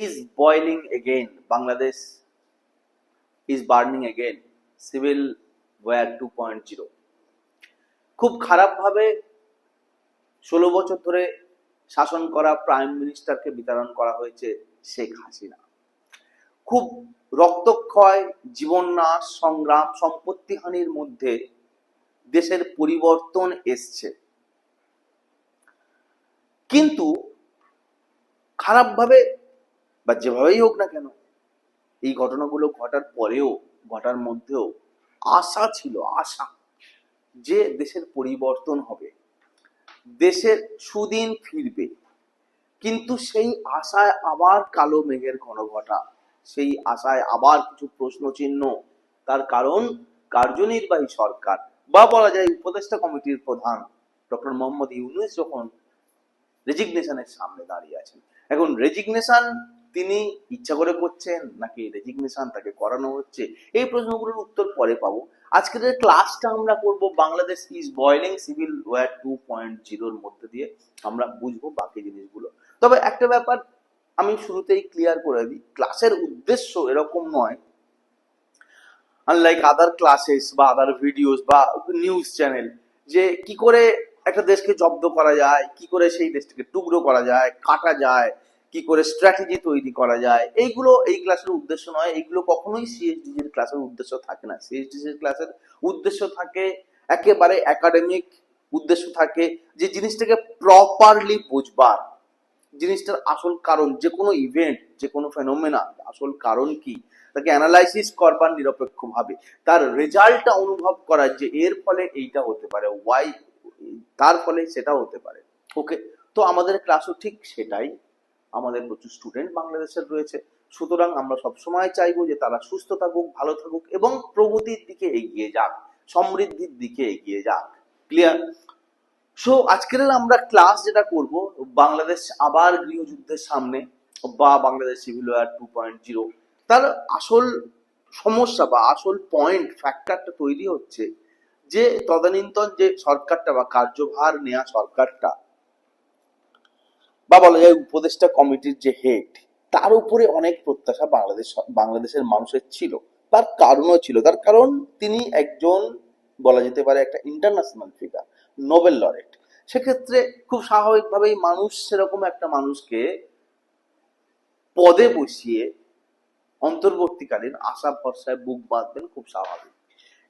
is boiling again. Bangladesh is burning again. Civil War 2.0 খুব খারাপভাবে ষোলো বছর ধরে শাসন করা প্রাইম মিনিস্টারকে বিতরণ করা হয়েছে শেখ হাসিনা খুব রক্তক্ষয়, জীবননাশ, সংগ্রাম সম্পত্তিহানির মধ্যে দেশের পরিবর্তন এসছে কিন্তু খারাপভাবে বা যেভাবেই হোক না কেন, এই ঘটনাগুলো ঘটার পরেও, ঘটার মধ্যেও আশা ছিল, আশা যে দেশের পরিবর্তন হবে, দেশের সুদিন ফিরবে। কিন্তু সেই আশায় আবার কালো মেঘের ঘন ঘটা সেই আশায় আবার কিছু প্রশ্ন চিহ্ন তার কারণ কার্যনির্বাহী সরকার বা বলা যায় উপদেষ্টা কমিটির প্রধান ডক্টর মোহাম্মদ ইউনুস যখন রেজিগনেশনের সামনে দাঁড়িয়ে আছেন। এখন রেজিগনেশন তিনি ইচ্ছা করে করছেন নাকি রেজিগনেশন তাকে করানো হচ্ছে? এই প্রশ্নগুলোর উত্তর পরে পাবো। আজকের এই ক্লাসটা আমরা করব, Bangladesh is boiling civil war two point জিরোর মধ্যে দিয়ে আমরা বুঝব বাকি জিনিসগুলো। তবে একটা ব্যাপার আমি শুরুতেই ক্লিয়ার করে দিই ক্লাসের উদ্দেশ্য এরকম নয়। আনলাইক আদার ক্লাসেস বা আদার ভিডিওস বা নিউজ চ্যানেল যে কি করে একটা দেশকে জব্দ করা যায়, কি করে সেই দেশটাকে টুকরো করা যায়, কাটা যায় কি করে স্ট্র্যাটেজি তৈরি করা যায়, এইগুলো এই ক্লাসের উদ্দেশ্য নয়, এইগুলো কখনোই সিএসডি এর ক্লাসের উদ্দেশ্য থাকে না। সিএসডি এর ক্লাসের উদ্দেশ্য থাকে, একেবারে একাডেমিক উদ্দেশ্য থাকে যে জিনিসটাকে প্রপারলি বুঝবার। জিনিসটার আসল কারণ যে কোনো ইভেন্ট যে কোনো ফেনোমেনা আসল কারণ কি? তাকে অ্যানালাইসিস করবার নিরপেক্ষভাবে। তার রেজাল্টটা অনুভব করার যে এর ফলে এইটা হতে পারে ওয়াই তার ফলে সেটা হতে পারে। ওকে তো আমাদের ক্লাসও ঠিক সেটাই। আমাদের প্রচুর স্টুডেন্ট বাংলাদেশের রয়েছে। সুতরাং আমরা সবসময় চাইব যে তারা সুস্থ থাকুক, ভালো থাকুক এবং প্রগতির দিকে এগিয়ে যাক, সমৃদ্ধির দিকে এগিয়ে যাক। ক্লিয়ার সো আজকের আমরা ক্লাস যেটা করব, বাংলাদেশ আবার গৃহযুদ্ধের সামনে বা Bangladesh civil war two point zero তার আসল সমস্যা বা আসল পয়েন্ট ফ্যাক্টরটা তৈরি হচ্ছে যে তদানীন্তন যে সরকারটা বা কার্যভার নেওয়া সরকারটা বা বলা যায় উপদেষ্টা কমিটির যে হেড তার উপরে অনেক প্রত্যাশা বাংলাদেশ, বাংলাদেশের মানুষের ছিল। তার কারণও ছিল। তার কারণ তিনি একজন বলা যেতে পারে একটা ইন্টারন্যাশনাল ফিগার নোবেল লরেট সেক্ষেত্রে খুব স্বাভাবিকভাবেই মানুষ সেরকম একটা মানুষকে পদে বসিয়ে অন্তর্বর্তীকালীন আশা ভরসায় বুক বাঁধবেন খুব স্বাভাবিক।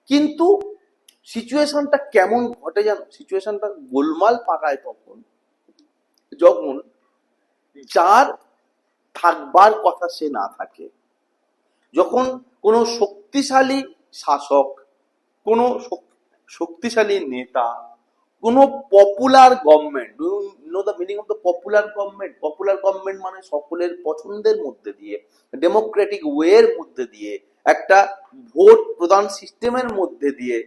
কিন্তু সিচুয়েশনটা কেমন ঘটে জানো? সিচুয়েশনটা গোলমাল পাকায় তখন যখন যার থাকবার কথা সে না থাকে। যখন কোনো শক্তিশালী শাসক, কোনো শক্তিশালী নেতা, কোনো popular government know the meaning of the popular government popular government মানে সকলের পছন্দের মধ্যে দিয়ে ডেমোক্রেটিক ওয়ের মধ্যে দিয়ে, একটা ভোট প্রদান সিস্টেমের মধ্যে দিয়ে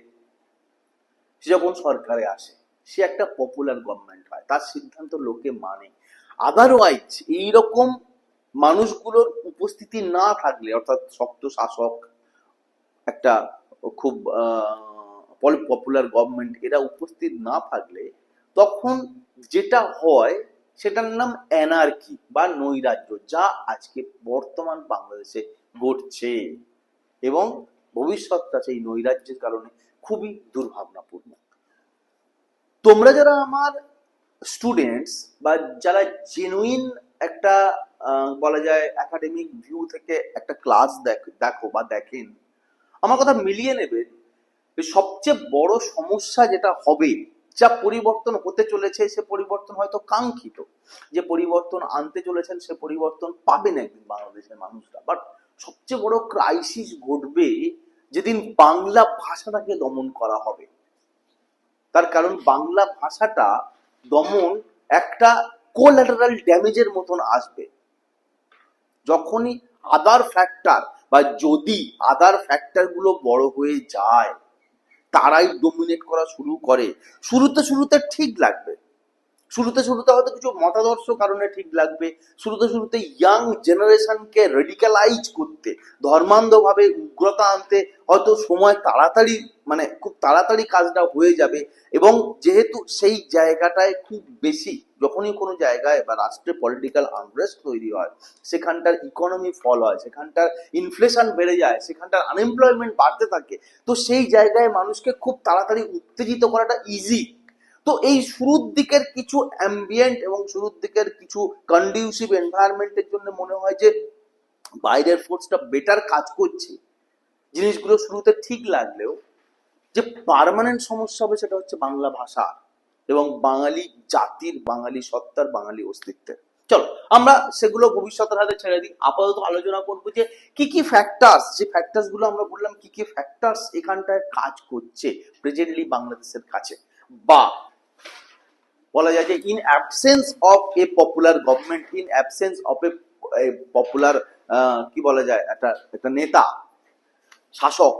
সে যখন সরকারে আসে, সে একটা পপুলার গভর্নমেন্ট হয়। তার সিদ্ধান্ত লোকে মানে। আদারওয়াইজ এইরকম মানুষগুলোর উপস্থিতি না থাকলে, অর্থাৎ শক্ত শাসক, একটা খুব পপুলার গভর্নমেন্ট এরা উপস্থিত না থাকলে, তখন যেটা হয়, সেটার নাম অ্যানার্কি বা নৈরাজ্য, যা আজকে বর্তমান বাংলাদেশে ঘটছে। এবং ভবিষ্যৎটা সেই নৈরাজ্যের কারণে খুবই দুর্ভাবনাপূর্ণ। তোমরা যারা আমার স্টুডেন্টস বা যারা জেনুইন একটা বলা যায় একাডেমিক ভিউ থেকে একটা ক্লাস দেখো বা দেখেন, আমার কথা মিলিয়ে নেবেন যে সবচেয়ে বড় সমস্যা যেটা হবে, যা পরিবর্তন হতে চলেছে সে পরিবর্তন হয়তো কাঙ্ক্ষিত। যে পরিবর্তন আনতে চলেছেন সে পরিবর্তন পাবেন একদিন বাংলাদেশের মানুষরা। বাট সবচেয়ে বড় ক্রাইসিস ঘটবে যেদিন বাংলা ভাষাটাকে দমন করা হবে। তার কারণ বাংলা ভাষাটা দমন একটা কোল্যাটারাল ড্যামেজের মতন আসবে। যখনই আদার ফ্যাক্টর বা যদি আদার ফ্যাক্টরগুলো বড় হয়ে যায়, তারাই ডোমিনেট করা শুরু করে। শুরুতে শুরুতে ঠিক লাগবে। শুরুতে শুরুতে হয়তো কিছু মতাদর্শ কারণে ঠিক লাগবে। শুরুতে শুরুতে ইয়াং জেনারেশনকে রেডিক্যালাইজ করতে, ধর্মান্ধভাবে উগ্রতা আনতে হয়তো সময় তাড়াতাড়ি মানে খুব তাড়াতাড়ি কাজটা হয়ে যাবে এবং যেহেতু সেই জায়গাটায় খুব বেশি, যখনই কোনো জায়গায় বা রাষ্ট্রে পলিটিক্যাল আনরেস্ট তৈরি হয়, সেখানটার ইকোনমি ফল হয়, সেখানটার ইনফ্লেশন বেড়ে যায়, সেখানটার আনএমপ্লয়মেন্ট বাড়তে থাকে, তো সেই জায়গায় মানুষকে খুব তাড়াতাড়ি উত্তেজিত করাটা ইজি তো এই শুরুর দিকের কিছু অ্যাম্বিয়েন্ট এবং শুরুর দিকের কিছু কন্ডিউসিভ এনভায়রনমেন্টের জন্য মনে হয় যে বাইরের ফোর্সটা বেটার কাজ করছে। জিনিসগুলো শুরুতে ঠিক লাগলেও যে পার্মানেন্ট সমস্যা হবে সেটা হচ্ছে বাংলা ভাষা এবং বাঙালি জাতির, বাঙালি সত্তার, বাঙালি অস্তিত্বের। চলো, আমরা সেগুলো ভবিষ্যতের হাতে ছেড়ে দিই। আপাতত আলোচনা করব যে কি কি ফ্যাক্টরস যে ফ্যাক্টরসগুলো আমরা বললাম, কি কি ফ্যাক্টরস এখানটায় কাজ করছে প্রেজেন্টলি বাংলাদেশের কাছে। বা বলা যায় যে in absence of a popular government in absence of a popular কি বলা যায়, একটা একটা নেতা, শাসক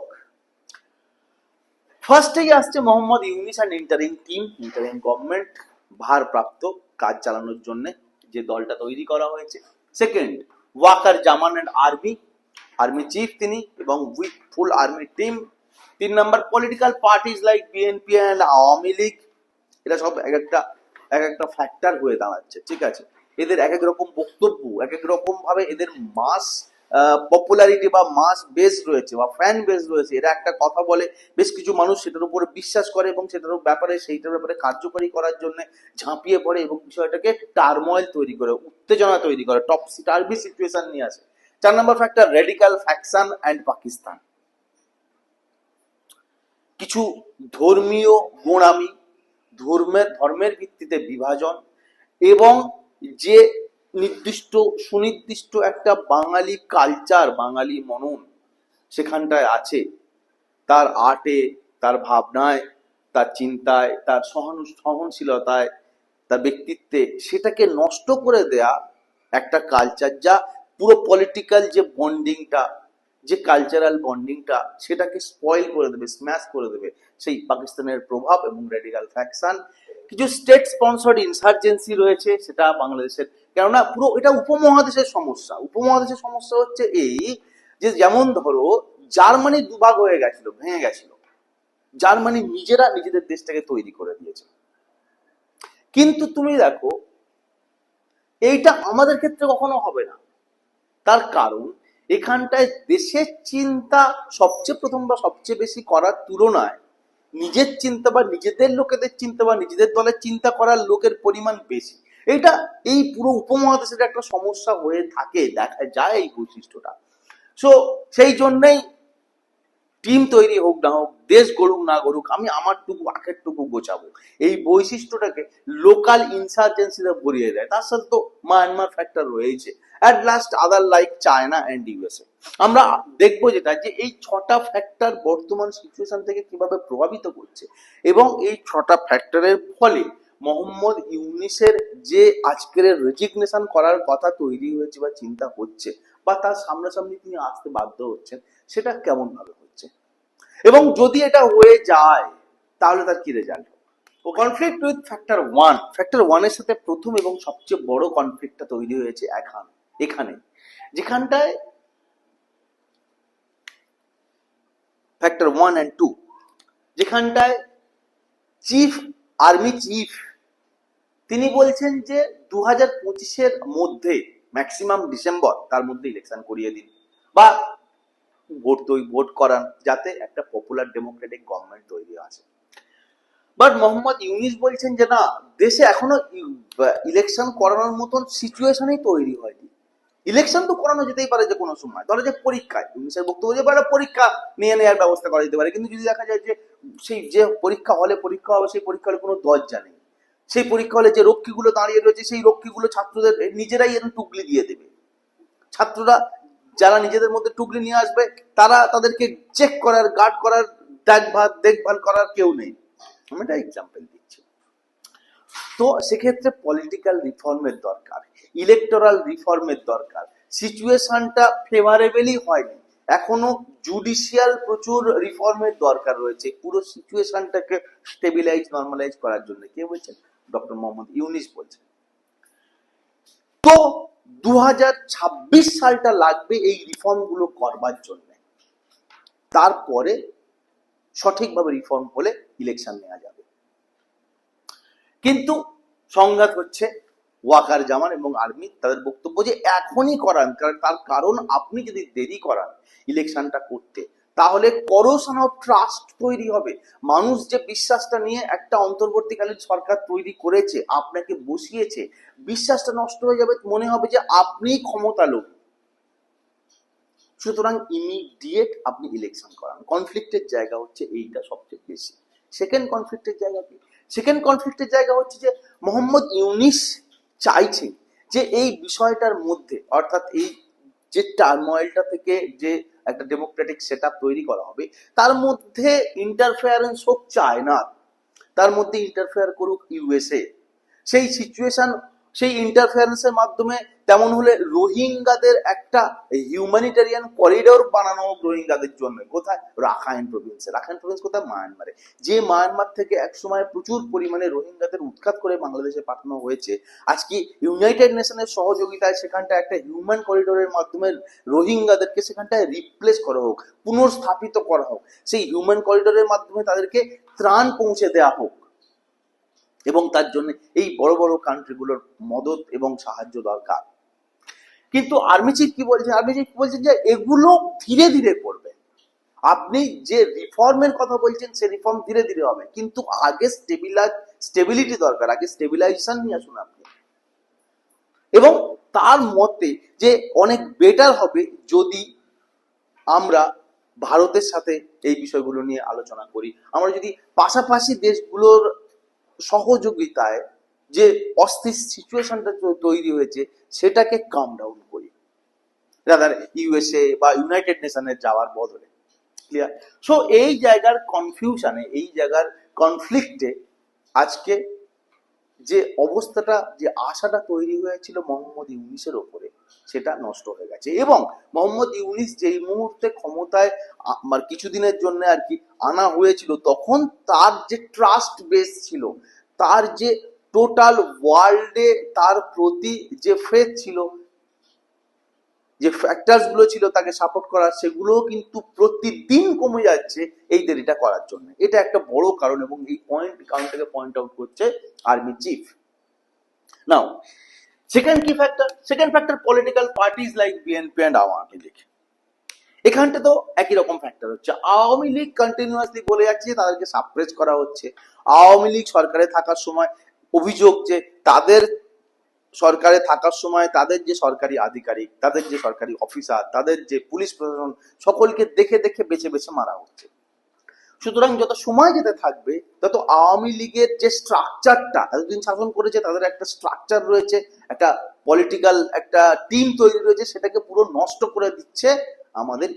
ফার্স্টেই আসছে Mohammad Yunus and interim team interim government ভারপ্রাপ্ত কাজ চালানোর জন্য যে দলটা তৈরি করা হয়েছে। Second Waker Zaman and army army chief তিনি এবং উইথ ফুল আর্মি টিম তিন নম্বর political parties like BNP and Awami League এটা সব এক একটা এক একটা ফ্যাক্টর হয়ে দাঁড়াচ্ছে, ঠিক আছে? এদের এক এক রকম বক্তব্য এক এক রকম ভাবে এদের মাস পপুলারিটি বা মাস বেস রয়েছে বা ফ্যান বেস রয়েছে, এরা একটা কথা বলে, বেশ কিছু মানুষ সেটার উপরে বিশ্বাস করে এবং সেটার ব্যাপারে, সেইটার ব্যাপারে কার্যকরী করার জন্য ঝাঁপিয়ে পড়ে এবং বিষয়টাকে টার্ময়েল তৈরি করে, উত্তেজনা তৈরি করে টপ টার্বি সিচুয়েশন নিয়ে আসে। চার নম্বর factor radical faction and Pakistan কিছু ধর্মীয়, গোড়ামি ধর্মের ধর্মের ভিত্তিতে বিভাজন এবং যে নির্দিষ্ট, সুনির্দিষ্ট একটা বাঙালি কালচার বাঙালি মনন সেখানটায় আছে। তার আর্টে তার ভাবনায়, তার চিন্তায়, তার সহানু, সহনশীলতায়, তার ব্যক্তিত্বে সেটাকে নষ্ট করে দেয়া একটা কালচার যা পুরো পলিটিক্যাল যে বন্ডিংটা যে কালচারাল বন্ডিংটা সেটাকে স্পয়েল করে দেবে স্ম্যাশ করে দেবে, সেই পাকিস্তানের প্রভাব এবং রেডিক্যাল ফ্যাকশন কিছু স্টেট স্পন্সর্ড ইনসার্জেন্সি রয়েছে, সেটা বাংলাদেশের। কেননা পুরো এটা উপমহাদেশের সমস্যা। উপমহাদেশের সমস্যা হচ্ছে এই যে, যেমন ধরো, জার্মানি দুভাগ হয়ে গেছিল, ভেঙে গেছিল। জার্মানি নিজেরা নিজেদের দেশটাকে তৈরি করে দিয়েছে। কিন্তু তুমি দেখো, এইটা আমাদের ক্ষেত্রে কখনো হবে না। তার কারণ এখানটায় দেশের চিন্তা সবচেয়ে প্রথম বা সবচেয়ে বেশি করার তুলনায় নিজের চিন্তা বা নিজেদের লোকেদের চিন্তা বা নিজেদের দলের চিন্তা করার লোকের পরিমাণ বেশি। এটা এই পুরো উপমহাদেশের একটা সমস্যা হয়ে থাকে, দেখা যায় এই বৈশিষ্ট্যটা। সো সেই জন্যই টিম তৈরি হোক না হোক, দেশ গড়ুক না গড়ুক, আমি আমার টুকু আখের টুকু গোছাবো। এই বৈশিষ্ট্যটাকে লোকাল ইনসার্জেন্সিরা ভরিয়ে দেয়। তার সাথে তো মায়ানমার ফ্যাক্টর রয়েছে। At last other like China and USA আমরা দেখব যেটা, যে এই ছটা ফ্যাক্টর বর্তমান সিচুয়েশন থেকে কীভাবে প্রভাবিত করছে। এবং এই ছটা ফ্যাক্টরের ফলে মোহাম্মদ ইউনিসের যে আজকের রেজিগনেশন করার কথা তৈরি হয়েছে বা চিন্তা হচ্ছে, বা তার সামনাসামনি তিনি আসতে বাধ্য হচ্ছেন, সেটা কেমন ভাবে এবং যদি এটা হয়ে যায়, তাহলে তার কি result O conflict with factor one factor ওয়ানের সাথে প্রথম এবং সবচেয়ে বড় কনফ্লিক্টটা তৈরি হয়েছে এখন, এখানে। যেখানটায় ফ্যাক্টর ওয়ান অ্যান্ড টু যেখানটায় চিফ আর্মি চিফ তিনি বলছেন যে দু হাজার পঁচিশের মধ্যে ম্যাক্সিমাম ডিসেম্বর তার মধ্যে ইলেকশন করিয়ে দিন। বা ভোট ভোট করান, যাতে একটা পপুলার ডেমোক্রেটিক গভর্নমেন্ট তৈরি আছে বাট মোহাম্মদ ইউনিস বলছেন যে, না, দেশে এখনও ইলেকশন করানোর মতন সিচুয়েশনই তৈরি হয়নি। ইলেকশন তো করানো যেতেই পারে যে কোনো সময়। ধরো যে পরীক্ষায়, ইউনিসের বক্তব্য যে পরীক্ষা নিয়ে নেওয়ার ব্যবস্থা করা যেতে পারে। কিন্তু যদি দেখা যায় যে, সেই যে পরীক্ষা হলে পরীক্ষা হবে, সেই পরীক্ষা হলে কোনো দরজা নেই। সেই পরীক্ষা হলে যে রক্ষীগুলো দাঁড়িয়ে রয়েছে, সেই রক্ষীগুলো ছাত্রদের নিজেরাই এরকম টুকলি দিয়ে দেবে। ছাত্ররা যারা নিজেদের মধ্যে টুকলি নিয়ে আসবে, তারা তাদেরকে চেক করার গার্ড করার, দেখভাল দেখভাল করার কেউ নেই। আমি এটা এক্সাম্পল দিচ্ছি। তো সেক্ষেত্রে পলিটিক্যাল রিফর্মের দরকার ইলেকটোরাল রিফর্মের দরকার। সিচুয়েশনটা ফেভারেবলই হয়নি। এখনও জুডিশিয়াল প্রচুর রিফর্মের দরকার রয়েছে। পুরো সিচুয়েশনটাকে স্টেবিলাইজ নর্মালাইজ করার জন্য। কে বলছেন? ডক্টর মোহাম্মদ ইউনিস বলছেন। তো দু সালটা লাগবে এই রিফর্মগুলো করবার জন্য। তারপরে সঠিকভাবে রিফর্ম হলে ইলেকশন নেওয়া যাবে। কিন্তু সংঘাত হচ্ছে ওয়াকার জামান এবং আর্মি তাদের বক্তব্য যে এখনই করান, কারণ তার কারণ আপনি যদি দেরি করান ইলেকশনটা করতে তাহলে করোশন অফ ট্রাস্ট তৈরি হবে। মানুষ যে বিশ্বাসটা নিয়ে একটা অন্তর্বর্তীকালীন সরকার তৈরি করেছে, আপনাকে বসিয়েছে, বিশ্বাসটা নষ্ট হয়ে যাবে, মনে হবে যে আপনিই ক্ষমতা লোক। সুতরাং ইমিডিয়েট আপনি ইলেকশন করান। কনফ্লিক্টের জায়গা হচ্ছে এইটা সবচেয়ে বেশি। সেকেন্ড কনফ্লিক্টের জায়গা কি? সেকেন্ড কনফ্লিক্টের জায়গা হচ্ছে যে মোহাম্মদ ইউনিস চাইছে যে এই বিষয়টার মধ্যে, অর্থাৎ এই যে টার্ময়েলটা থেকে যে একটা ডেমোক্রেটিক সেট তৈরি করা হবে। তার মধ্যে ইন্টারফেয়ারেন্স হোক চায়না তার মধ্যে ইন্টারফেয়ার করুক ইউএসএ সেই সিচুয়েশন সেই ইন্টারফেয়ারেন্সের মাধ্যমে তেমন হলে রোহিঙ্গাদের একটা হিউম্যানিটেরিয়ান করিডোর বানানো হোক রোহিঙ্গাদের জন্য। কোথায়? রাখাইন প্রভিন্সে রাখাইন প্রভিন্স কোথায়? মায়ানমারে যে মায়ানমার থেকে একসময় প্রচুর পরিমাণে রোহিঙ্গাদের উৎখাত করে বাংলাদেশে পাঠানো হয়েছে আজকে ইউনাইটেড নেশনের সহযোগিতায় সেখানটা একটা হিউম্যান করিডোরের মাধ্যমে রোহিঙ্গাদেরকে সেখানটায় রিপ্লেস করা হোক, পুনর্স্থাপিত করা হোক, সেই হিউম্যান করিডোরের মাধ্যমে তাদেরকে ত্রাণ পৌঁছে দেওয়া হোক। এবং তার জন্য এই বড় বড় কান্ট্রিগুলোর মদত এবং সাহায্য দরকার। কিন্তু আর্মি চিফ কি বলছেন আর্মি চিফ বলছেন যে এগুলো ধীরে ধীরে করবে। আপনি যে রিফর্মের কথা বলছেন, সে রিফর্ম ধীরে ধীরে হবে। কিন্তু আগে স্টেবিলাইজ স্টেবিলিটি দরকার, আগে স্টেবিলাইজেশন নিয়ে আসুন আপনি। এবং তার মতে যে অনেক বেটার হবে যদি আমরা ভারতের সাথে এই বিষয়গুলো নিয়ে আলোচনা করি। আমরা যদি পাশাপাশি দেশগুলোর সহযোগিতায় যে অস্থির সিচুয়েশনটা তৈরি হয়েছে, সেটাকে কাম ডাউন করি। রাদার ইউএসএ বা ইউনাইটেড নেশনের যাওয়ার বদলে। ক্লিয়ার সো এই জায়গার কনফিউশনে এই জায়গার কনফ্লিক্টে আজকে যে অবস্থাটা, যে আশাটা তৈরি হয়েছিল মোহাম্মদ ইউনিসের ওপরে সেটা নষ্ট হয়ে গেছে। এবং মোহাম্মদ ইউনিস যেই মুহূর্তে ক্ষমতায়, আ- মানে কিছুদিনের জন্য আর কি আনা হয়েছিল, তখন তার যে ট্রাস্ট বেস ছিল, তার যে টোটাল ওয়ার্ল্ডে তার প্রতি যে ফেথ ছিল, যে ফ্যাক্টরসগুলো ছিল তাকে সাপোর্ট করার সেগুলো কিন্তু প্রতিদিন কমে যাচ্ছে এই দেরিটা করার জন্য। এটা একটা বড় কারণ এবং এই পয়েন্ট কারণটাকে পয়েন্ট আউট করছে আর্মি চিফ নাও সেকেন্ড কি factor second factor political parties like BNP and Awami League এখানটা তো একই রকম ফ্যাক্টর হচ্ছে। আওয়ামী লীগ কন্টিনিউয়াসলি বলে যাচ্ছে যে তাদেরকে সাপ্রেস করা হচ্ছে। আওয়ামী লীগ সরকারে থাকার সময় অভিযোগ যে তাদের সরকারে থাকার সময় তাদের যে সরকারি আধিকারিক, তাদের যে সরকারি অফিসার তাদের যে পুলিশ প্রশাসন, সকলকে দেখে দেখে বেছে বেছে মারা হচ্ছে। সুতরাং যত সময় যেতে থাকবে, তত আওয়ামী লীগের যে স্ট্রাকচারটা এতদিন শাসন করেছে, তাদের একটা স্ট্রাকচার রয়েছে, একটা পলিটিক্যাল একটা টিম তৈরি রয়েছে, সেটাকে পুরো নষ্ট করে দিচ্ছে আমাদের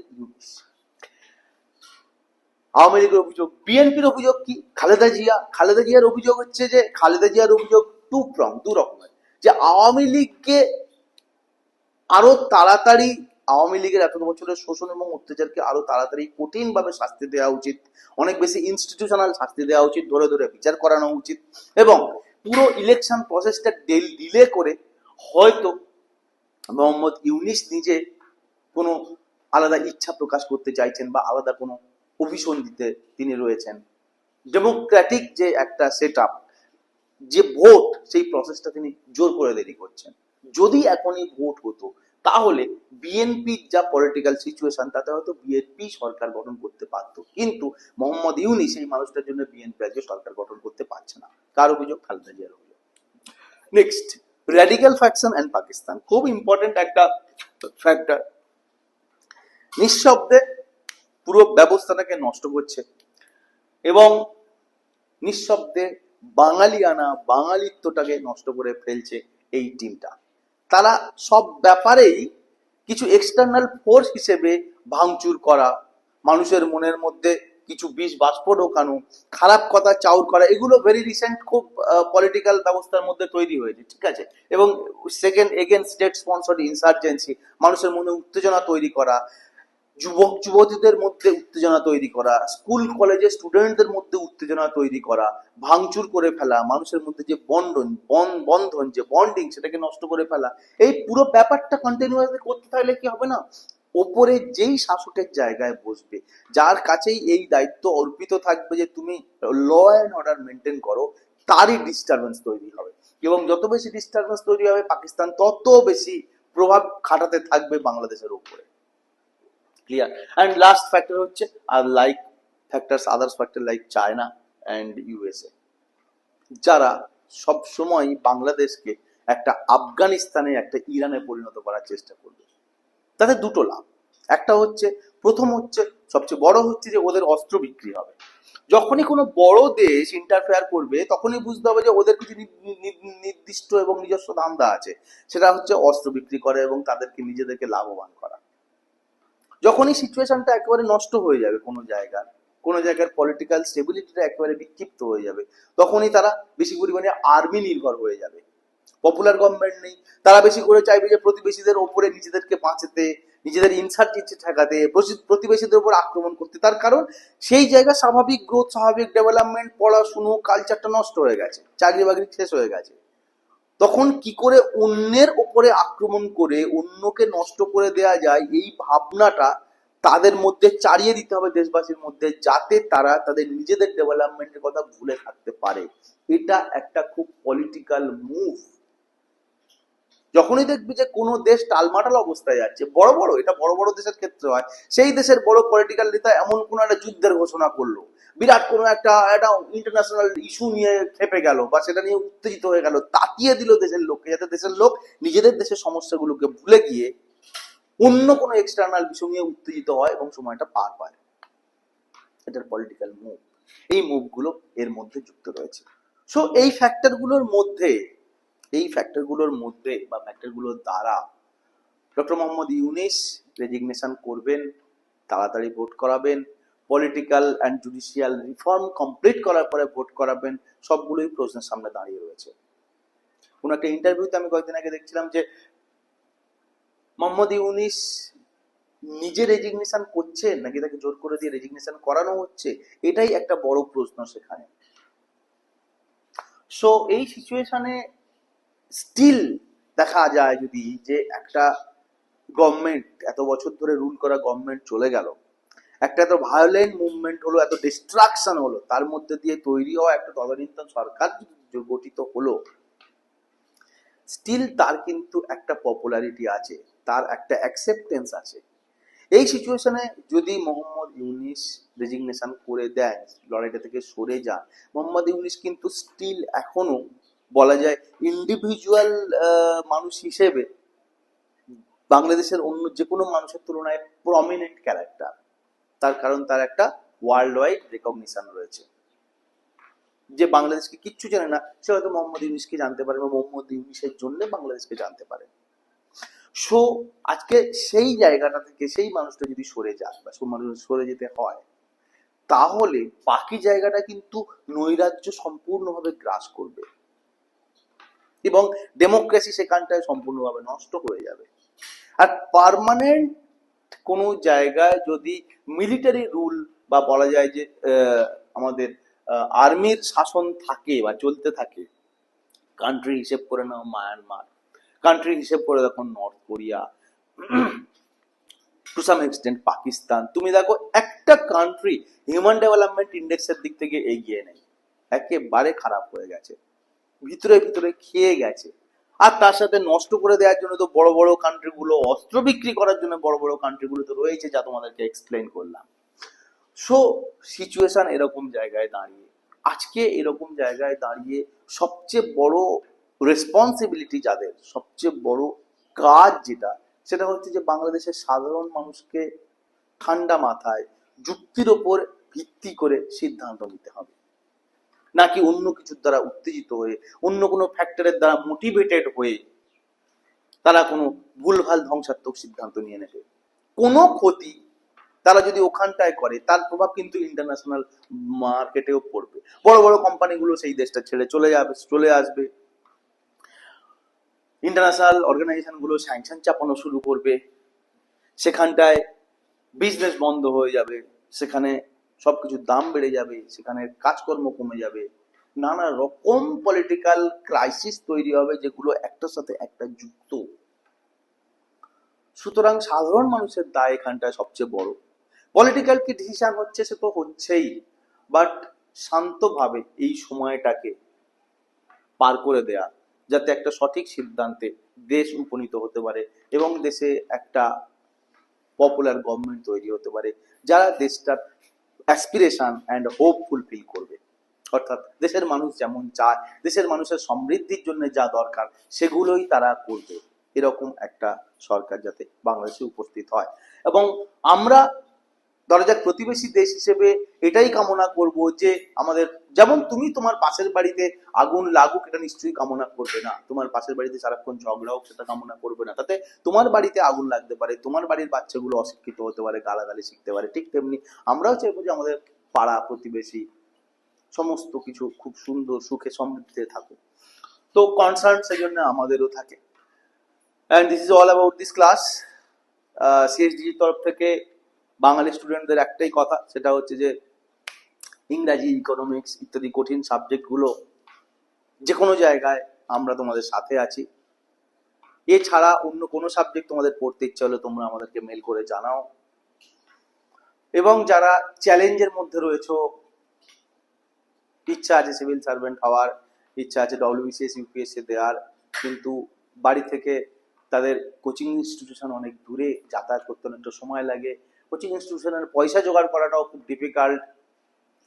আওয়ামী লীগের অভিযোগ, বিএনপির অভিযোগ কি? খালেদা জিয়া, খালেদা জিয়ার অভিযোগ হচ্ছে যে, খালেদা জিয়ার অভিযোগ টু প্রং দু রকমের। যে আওয়ামী লীগকে আরও তাড়াতাড়ি আওয়ামী লীগের এত বছরের শোষণ এবং অত্যাচারকে আরও তাড়াতাড়ি কঠিন ভাবে শাস্তি দেওয়া উচিত। অনেক বেশি ইনস্টিটিউশনাল শাস্তি দেওয়া উচিত, ধরে ধরে বিচার করানো উচিত এবং পুরো ইলেকশন প্রসেসটা ডিলে করে হয়তো মোহাম্মদ ইউনিস নিজে কোনো আলাদা ইচ্ছা প্রকাশ করতে চাইছেন বা আলাদা কোনো অভিশন দিতে তিনি রয়েছেন। ডেমোক্রেটিক যে একটা সেট যে ভোট সেই প্রসেসটা তিনি জোর করে দেরি করছেন। যদি এখনই ভোট হতো তাহলে বিএনপির যা পলিটিক্যাল সিচুয়েশন তাতে হয়তো বিএনপি সরকার গঠন করতে পারতো। কিন্তু মোহাম্মদ ইউনি সেই মানুষটার জন্য বিএনপি আজকে সরকার গঠন করতে পারছে না। কার অভিযোগ? খালেদা জিয়ার অভিযোগ। Next radical faction and Pakistan খুব ইম্পর্টেন্ট একটা ফ্যাক্টর নিঃশব্দে পুরো ব্যবস্থাটাকে নষ্ট করছে। এবং নিঃশব্দে বাঙালিয়ানা, বাঙালিত্বটাকে নষ্ট করে ফেলছে এই টিমটা তারা সব ব্যাপারেই কিছু এক্সটার্নাল ফোর্স হিসেবে ভাঙচুর করা, মানুষের মনের মধ্যে কিছু বিষ বাষ্প ঢোকানো, খারাপ কথা চাউর করা, এগুলো ভেরি রিসেন্ট খুব পলিটিক্যাল ব্যবস্থার মধ্যে তৈরি হয়েছে, ঠিক আছে? এবং second again state sponsored insurgency মানুষের মনে উত্তেজনা তৈরি করা যুবক, যুবতীদের মধ্যে উত্তেজনা তৈরি করা, স্কুল কলেজে স্টুডেন্টদের মধ্যে উত্তেজনা তৈরি করা, ভাঙচুর করে ফেলা, মানুষের মধ্যে যে বন্ধন, বন- বন্ধন যে বন্ডিং সেটাকে নষ্ট করে ফেলা, এই পুরো ব্যাপারটা কন্টিনিউয়াসলি করতে থাকলে কি হবে না? ওপরে যেই শাসকের জায়গায় বসবে, যার কাছেই এই দায়িত্ব অর্পিত থাকবে যে তুমি ল অ্যান্ড অর্ডার মেনটেন করো, তারই ডিস্টারবেন্স তৈরি হবে। এবং যত বেশি ডিস্টারবেন্স তৈরি হবে পাকিস্তান, তত বেশি প্রভাব খাটাতে থাকবে বাংলাদেশের উপরে। ক্লিয়ার অ্যান্ড লাস্ট ফ্যাক্টর হচ্ছে, আর like factors others factor like China and USA যারা সব সময় বাংলাদেশকে একটা আফগানিস্তানে, একটা ইরানে পরিণত করার চেষ্টা করবে। তাতে দুটো লাভ। একটা হচ্ছে, প্রথম হচ্ছে, সবচেয়ে বড় হচ্ছে যে ওদের অস্ত্র বিক্রি হবে। যখনই কোনো বড় দেশ ইন্টারফেয়ার করবে, তখনই বুঝতে হবে যে ওদের কিছু নির্দিষ্ট এবং নিজস্ব ধান্দা আছে। সেটা হচ্ছে অস্ত্র বিক্রি করে এবং তাদেরকে নিজেদেরকে লাভবান করা। যখনই সিচুয়েশনটা একেবারে নষ্ট হয়ে যাবে কোনো জায়গার কোনো জায়গার পলিটিক্যাল স্টেবিলিটিটা একেবারে বিক্ষিপ্ত হয়ে যাবে, তখনই তারা বেশি পরিমাণে আর্মি নির্ভর হয়ে যাবে। পপুলার গভর্নমেন্ট নেই, তারা বেশি করে চাইবে যে প্রতিবেশীদের ওপরে নিজেদেরকে বাঁচাতে, নিজেদের ইনসার্জেন্সি ঠেকাতে প্রতিবেশীদের উপর আক্রমণ করতে। তার কারণ সেই জায়গা স্বাভাবিক গ্রোথ স্বাভাবিক ডেভেলপমেন্ট পড়াশুনো কালচারটা নষ্ট হয়ে গেছে চাকরি বাকরি শেষ হয়ে গেছে। তখন কি করে অন্যের ওপরে আক্রমণ করে অন্যকে নষ্ট করে দেয়া যায়, এই ভাবনাটা তাদের মধ্যে চারিয়ে দিতে হবে দেশবাসীর মধ্যে, যাতে তারা তাদের নিজেদের ডেভেলপমেন্টের কথা ভুলে থাকতে পারে। এটা একটা খুব পলিটিক্যাল মুভ যখনই দেখবি যে কোনো দেশ টালমাটাল অবস্থায় যাচ্ছে, বড় বড়, এটা বড় বড় দেশের ক্ষেত্রে হয়, সেই দেশের বড় পলিটিক্যাল নেতা এমন কোনো একটা যুদ্ধের ঘোষণা করল, বিরাট কোনো একটা একটা ইন্টারন্যাশনাল ইস্যু নিয়ে খেপে গেল বা সেটা নিয়ে উত্তেজিত হয়ে গেল, তাকিয়ে দিল দেশের লোককে, যাতে দেশের লোক নিজেদের দেশের সমস্যাগুলোকে ভুলে গিয়ে অন্য কোনো এক্সটার্নাল বিষয় নিয়ে উত্তেজিত হয় এবং সময়টা পার পায়। এটার পলিটিক্যাল মুভ এই মুভগুলো এর মধ্যে যুক্ত রয়েছে। সো এই ফ্যাক্টরগুলোর মধ্যে এই ফ্যাক্টরগুলোর মধ্যে বা ফ্যাক্টরগুলোর দ্বারা ডক্টর মোহাম্মদ ইউনিস রেজিগনেশন করবেন, তাড়াতাড়ি ভোট করাবেন political and judicial reform complete করার পরে ভোট করাবেন, সবগুলোই প্রশ্নের সামনে দাঁড়িয়ে রয়েছে। কোন একটা ইন্টারভিউতে আমি কয়েকদিন আগে দেখছিলাম যে মোহাম্মদ ইউনিস নিজে রেজিগনেশন করছে নাকি তাকে জোর করে দিয়ে রেজিগনেশন করানো হচ্ছে? এটাই একটা বড় প্রশ্ন সেখানে। সো এই সিচুয়েশনে স্টিল দেখা যায় যদি যে একটা গভর্নমেন্ট এত বছর ধরে রুল করা গভর্নমেন্ট চলে গেল। একটা এত ভায়োলেন্ট মুভমেন্ট হলো, এত ডিস্ট্রাকশন হলো, তার মধ্যে দিয়ে তৈরি হওয়া একটা তদানীন্তন সরকার গঠিত হলো স্টিল তার কিন্তু একটা পপুলারিটি আছে, তার একটা অ্যাকসেপ্টেন্স আছে। এই সিচুয়েশনে যদি মোহাম্মদ ইউনিস রেজিগনেশন করে দেয়, লড়াইটা থেকে সরে যান, মোহাম্মদ ইউনিস কিন্তু স্টিল এখনও বলা যায় ইন্ডিভিজুয়াল মানুষ হিসেবে বাংলাদেশের অন্য যে কোনো মানুষের তুলনায় প্রমিনেন্ট ক্যারেক্টার তার কারণ তার একটা ওয়ার্ল্ড ওয়াইড রেকগনিশন রয়েছে। যে বাংলাদেশকে কিচ্ছু জানে না, সে হয়তো মোহাম্মদ ইউনিসকে জানতে পারে বা মোহাম্মদ ইউনিসের জন্য বাংলাদেশকে জানতে পারে। সো আজকে সেই জায়গাটা থেকে সেই মানুষটা যদি সরে যায় বা মানুষ সরে যেতে হয়, তাহলে বাকি জায়গাটা কিন্তু নৈরাজ্য সম্পূর্ণভাবে গ্রাস করবে। এবং ডেমোক্রেসি সেখানটায় সম্পূর্ণভাবে নষ্ট হয়ে যাবে। আর পার্মানেন্ট কোনো জায়গায় যদি মিলিটারি রুল বা বলা যায় যে আমাদের আর্মির শাসন থাকে বা চলতে থাকে কান্ট্রি হিসেব করে নাও মায়ানমার কান্ট্রি হিসেব করে দেখো North Korea to some extent Pakistan তুমি দেখো একটা কান্ট্রি হিউম্যান ডেভেলপমেন্ট ইন্ডেক্সের দিক থেকে এগিয়ে নেই। একেবারে খারাপ হয়ে গেছে। ভিতরে ভিতরে খেয়ে গেছে। আর তার সাথে নষ্ট করে দেওয়ার জন্য তো বড় বড় কান্ট্রিগুলো অস্ত্র বিক্রি করার জন্য বড় বড় কান্ট্রিগুলো তো রয়েছে যা তোমাদেরকে এক্সপ্লেন করলাম। সো সিচুয়েশন এরকম জায়গায় দাঁড়িয়ে, আজকে এরকম জায়গায় দাঁড়িয়ে সবচেয়ে বড় রেসপন্সিবিলিটি যাদের, সবচেয়ে বড় কাজ যেটা, সেটা হচ্ছে যে বাংলাদেশের সাধারণ মানুষকে ঠান্ডা মাথায়, যুক্তির ওপর ভিত্তি করে সিদ্ধান্ত নিতে হবে। নাকি অন্য কিছুর দ্বারা উত্তেজিত হয়ে, অন্য কোনো ফ্যাক্টরের দ্বারা মোটিভেটেড হয়ে তারা কোনো ভুলভাল ধ্বংসাত্মক সিদ্ধান্ত নিয়ে নেবে। কোনো ক্ষতি তারা যদি ওখানটায় করে, তার প্রভাব কিন্তু ইন্টারন্যাশনাল মার্কেটেও পড়বে। বড় বড় কোম্পানিগুলো সেই দেশটা ছেড়ে চলে যাবে, চলে আসবে। ইন্টারন্যাশনাল অর্গানাইজেশনগুলো স্যাংশন চাপানো শুরু করবে। সেখানটায় বিজনেস বন্ধ হয়ে যাবে। সেখানে সবকিছুর দাম বেড়ে যাবে, সেখানে কাজকর্ম কমে যাবে, নানা রকম পলিটিক্যাল ক্রাইসিস তৈরি হবে যেগুলো একটার সাথে একটা যুক্ত। সুতরাং সাধারণ মানুষের দায় এখানটায় সবচেয়ে বড়। পলিটিক্যাল কি ডিসিশন হচ্ছে সে তো হচ্ছেই বাট শান্তভাবে এই সময়টাকে পার করে দেয়া, যাতে একটা সঠিক সিদ্ধান্তে দেশ উপনীত হতে পারে এবং দেশে একটা পপুলার গভর্নমেন্ট তৈরি হতে পারে, যারা দেশটার অ্যাসপিরেশন অ্যান্ড হোপ ফুলফিল করবে। অর্থাৎ দেশের মানুষ যেমন চায়, দেশের মানুষের সমৃদ্ধির জন্য যা দরকার, সেগুলোই তারা করবে। এরকম একটা সরকার যাতে বাংলাদেশে উপস্থিত হয়। এবং আমরা ধরা যাক প্রতিবেশী দেশ হিসেবে এটাই কামনা করব যে আমাদের, যেমন তুমি তোমার পাশের বাড়িতে আগুন লাগুক, এটা নিশ্চয়ই কামনা করবে না। তোমার পাশের বাড়িতে সারাক্ষণ ঝগড়া হোক, সেটা কামনা করবে না। তাতে তোমার বাড়িতে আগুন লাগতে পারে, তোমার বাড়ির বাচ্চাগুলো অশিক্ষিত হতে পারে, গালাগালি শিখতে পারে, ঠিক তেমনি আমরাও চাইব যে আমাদের পাড়া প্রতিবেশী সমস্ত কিছু খুব সুন্দর সুখে সমৃদ্ধিতে থাকুক। তো কনসার্ন সেই জন্য আমাদেরও থাকে। And this is all about this class সিএসডির তরফ থেকে বাঙালি স্টুডেন্টদের একটাই কথা, সেটা হচ্ছে যে ইংরাজি ইকোনমিক্স ইত্যাদি কঠিন সাবজেক্টগুলো যে কোনো জায়গায় আমরা তোমাদের সাথে আছি। এছাড়া অন্য কোনো সাবজেক্ট তোমাদের পড়তে ইচ্ছে হলে তোমরা আমাদেরকে মেল করে জানাও। এবং যারা চ্যালেঞ্জের মধ্যে রয়েছে, ইচ্ছা আছে সিভিল সার্ভেন্ট হওয়ার, ইচ্ছা আছে ডব্লিউবিসিএস ইউপিএসসি দেওয়ার, কিন্তু বাড়ি থেকে তাদের কোচিং ইনস্টিটিউশন অনেক দূরে যাতায়াত করতে অনেকটা সময় লাগে। কোচিং ইনস্টিটিউশনের পয়সা জোগাড় করাটাও খুব ডিফিকাল্ট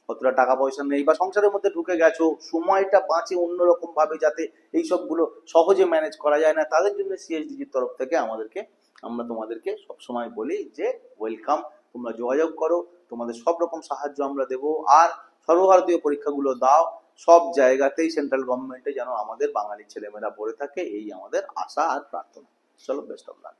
অতটা টাকা পয়সা নেই বা সংসারের মধ্যে ঢুকে গেছো, সময়টা বাঁচে অন্যরকম ভাবে যাতে এই সবগুলো সহজে ম্যানেজ করা যায় না, তাদের জন্য সিএসডিজির তরফ থেকে আমাদেরকে, আমরা তোমাদেরকে সবসময় বলি যে ওয়েলকাম তোমরা যোগাযোগ করো, তোমাদের সব রকম সাহায্য আমরা দেব। আর সর্বভারতীয় পরীক্ষাগুলো দাও, সব জায়গাতেই সেন্ট্রাল গভর্নমেন্টে যেন আমাদের বাঙালি ছেলেমেয়েরা পড়ে থাকে, এই আমাদের আশা আর প্রার্থনা। চলো বেস্ট অফ লাক